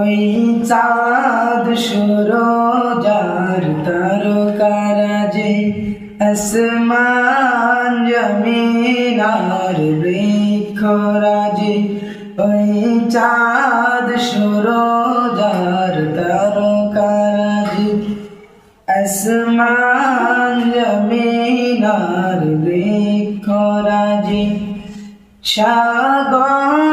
ওই চাঁদ সুরজার তারকারাজে আসমান জমিনার বৃক্ষরাজে। ওই চাঁদ সুরজার তারকারাজে আসমান জমিনার বৃক্ষরাজে। সাগর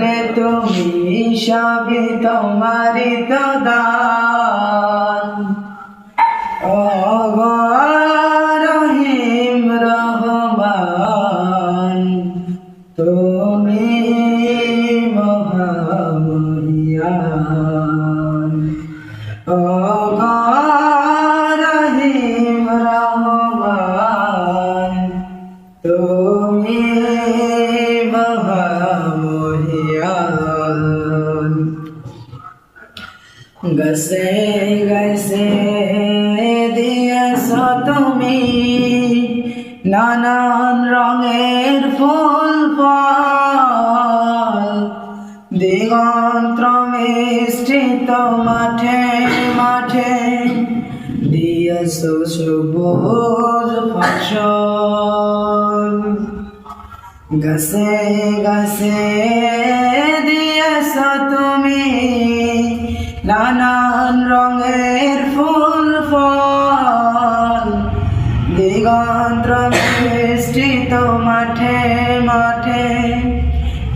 সিজিলে তুমি সবই তোমারি তো দান রহিম রহমান তুমি মহামরিয়ান ও গসে গসে দিয়েছ তুমি। নানান রঙের ফুল, ফল। দিগন্ত মিষ্টিত মাঠে মাঠে দিয়েছ সবুজ ফসল। গসে গসে তুমি নানান রঙের ফুল, ফল। দিগন্ত মিষ্টিত মাঠে মাঠে।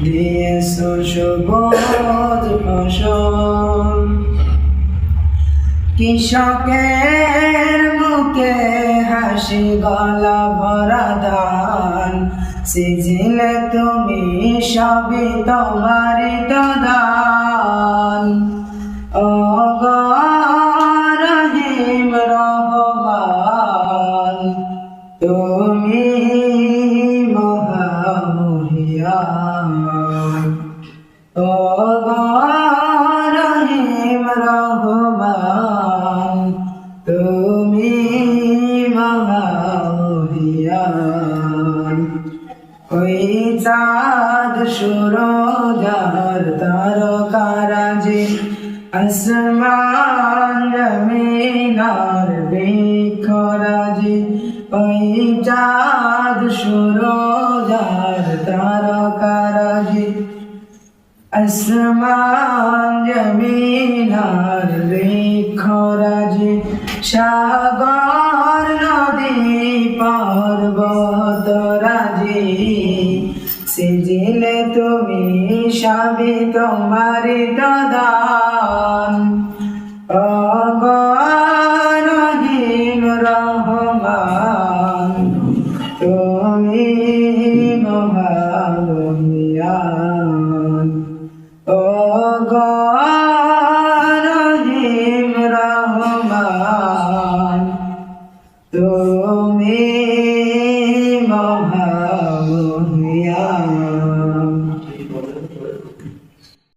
দিয়েছ সবুজ ফসল। কৃষকের মুখে হাসি, গলা ভরা ধান সিজিলে তুমি সবই তোমারই তো দান। রহিম রহমান তুমি মহামহিয়ান রহিম রহমান তুমি মহামহিয়ান ওই চাঁদ সুরজার তারকারাজে আসমান জমিনার বৃক্ষরাজে ওই চাঁদ সুরজার তারকারাজে আসমান জমিনার বৃক্ষরাজে সাগর নদী সিজিলে তুমি সাবি তোমার দান